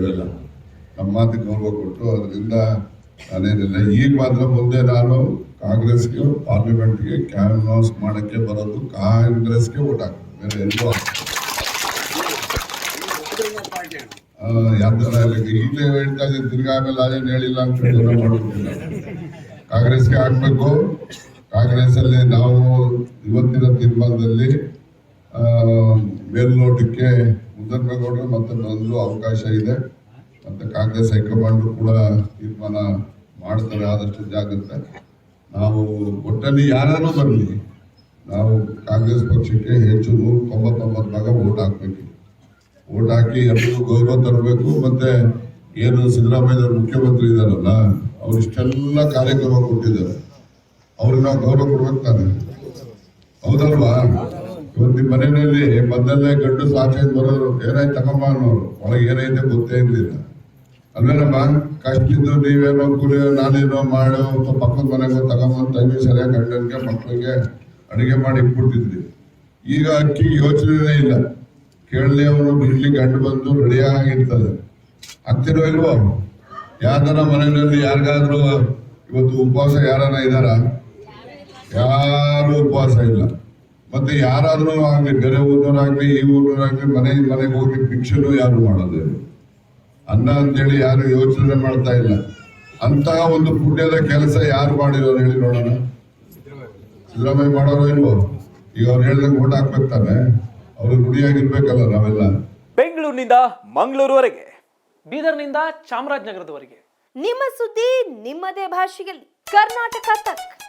ಇವೆಲ್ಲ ನಮ್ಮ ಮಾತಿಗೆ ಗೌರವ ಕೊಟ್ಟು ಅದರಿಂದ ನಾನೇನಿಲ್ಲ. ಈಗ ಮಾತ್ರ ಮುಂದೆ ನಾನು ಕಾಂಗ್ರೆಸ್ಗೆ ಪಾರ್ಲಿಮೆಂಟ್ಗೆ ಕ್ಯಾನ್ವಾಸ್ ಮಾಡೋಕ್ಕೆ ಬರೋದು ಕಾಂಗ್ರೆಸ್ಗೆ ಓಟ್ ಹಾಕ್ತೀನಿ. ಬೇರೆ ಎಲ್ಲೂ ಯಾವ ಥರ ಇಲ್ಲ ಹೇಳ್ತಾ ಇದ್ದೀನಿ. ತಿರ್ಗಾ ಆಮೇಲೆ ಅದೇನು ಹೇಳಿಲ್ಲ ಅಂತ ಮಾಡ್ಬಿಟ್ಟಿಲ್ಲ ಕಾಂಗ್ರೆಸ್ಗೆ ಹಾಕ್ಬೇಕು. ಕಾಂಗ್ರೆಸ್ ಅಲ್ಲಿ ನಾವು ಇವತ್ತಿನ ತೀರ್ಮಾನದಲ್ಲಿ ಮೇಲ್ನೋಟಕ್ಕೆ ಮುದ್ದನ್ಮೇಗೌಡರು ಮತ್ತೆ ಬದಲು ಅವಕಾಶ ಇದೆ. ಮತ್ತೆ ಕಾಂಗ್ರೆಸ್ ಹೈಕಮಾಂಡ್ ಕೂಡ ತೀರ್ಮಾನ ಮಾಡ್ತಾರೆ, ಆದಷ್ಟು ಜಾಗ್ರತೆ ನಾವು ಒಟ್ಟಲ್ಲಿ ಯಾರು ಬರಲಿ ನಾವು ಕಾಂಗ್ರೆಸ್ ಪಕ್ಷಕ್ಕೆ ಹೆಚ್ಚು ನೂರ ತೊಂಬತ್ತೊಂಬತ್ತು ಭಾಗ ಓಟ್ ಹಾಕ್ಬೇಕು. ಓಟ್ ಹಾಕಿ ಎಲ್ಲರಿಗೂ ಗೌರವ ತರಬೇಕು. ಮತ್ತೆ ಏನು ಸಿದ್ದರಾಮಯ್ಯ ಮುಖ್ಯಮಂತ್ರಿ ಇದಾರಲ್ಲ ಅವ್ರು ಇಷ್ಟೆಲ್ಲ ಕಾರ್ಯಕ್ರಮ ಕೊಟ್ಟಿದ್ದಾರೆ. ಅವ್ರಿಗೆ ನಾವು ಗೌರವ ಕೊಡ್ಬೇಕು ತಾನೆ? ಹೌದಲ್ವಾ? ನಿಮ್ಮ ಮನೆಯಲ್ಲಿ ಮೊದಲನೇ ಗಂಡು ಸಾಚೆ ಬರೋರು, ಏನಾಯ್ತು ತಗೊಂಬ ಅನ್ನೋರು? ಒಳಗೆ ಏನೈತೆ ಗೊತ್ತೇ ಇರಲಿಲ್ಲ. ಅಲ್ವೇನಪ್ಪ ಕಷ್ಟ ಇದ್ದು ನೀವೇನೋ ಕುಲಿಯೋ ನಾನೇನೋ ಮಾಡೋ ಪಕ್ಕದ ಮನೆಗೆ ತಗೊಂಬಂದು ತಂಗಿ ಸರಿಯಾಗಿ ಗಂಡನಿಗೆ ಮಕ್ಕಳಿಗೆ ಅಡುಗೆ ಮಾಡಿ ಇಟ್ಬಿಡ್ತಿದ್ವಿ. ಈಗ ಅಕ್ಕಿ ಯೋಚನೆನೇ ಇಲ್ಲ. ಕೇಳಲಿ ಅವರು, ಇಲ್ಲಿ ಗಂಡು ಬಂದು ರೆಡಿಯಾಗಿರ್ತದೆ. ಆಗ್ತಿರೋ ಇಲ್ವೋ? ಯಾವ್ದಾರ ಮನೆಯಲ್ಲಿ ಯಾರಿಗಾದ್ರೂ ಇವತ್ತು ಉಪವಾಸ ಯಾರನ್ನ ಇದ್ದಾರ? ಯಾರು ಉಪವಾಸ ಇಲ್ಲ. ಮತ್ತೆ ಯಾರಾದ್ರೂ ಆಗ್ಲಿ ಬೇರೆ ಊರಿನವರಾಗ್ಲಿ ಈ ಊರಿನವರಾಗ್ಲಿ ಮನೆ ಮನೆಗೆ ಹೋಗಿ ಭಿಕ್ಷೆನೂ ಯಾರು ಮಾಡೋದಿಲ್ಲ ಅನ್ನ ಅಂತೇಳಿ ಯಾರು ಯೋಚನೆ ಮಾಡ್ತಾ ಇಲ್ಲ. ಅಂತಹ ಒಂದು ಪುಣ್ಯದ ಕೆಲಸ ಯಾರು ಮಾಡಿರೋ ಹೇಳಿ ನೋಡೋಣ. ಸಿದ್ದರಾಮಯ್ಯ ಮಾಡೋರು ಇಲ್ವೋ? ಈಗ ಅವ್ರು ಹೇಳ್ದಂಗೆ ಓಟ್ ಹಾಕ್ಬೇಕು ತಾನೆ ಅವ್ರು ಗುಡಿಯಾಗಿರ್ಬೇಕಲ್ಲ ನಾವೆಲ್ಲ. ಬೆಂಗಳೂರಿನಿಂದ ಮಂಗಳೂರುವರೆಗೆ ಬೀದರ್ನಿಂದ ಚಾಮರಾಜನಗರದವರೆಗೆ. ನಿಮ್ಮ ಸುದ್ದಿ ನಿಮ್ಮದೇ ಭಾಷೆಯಲ್ಲಿ. ಕರ್ನಾಟಕ ತಕ್.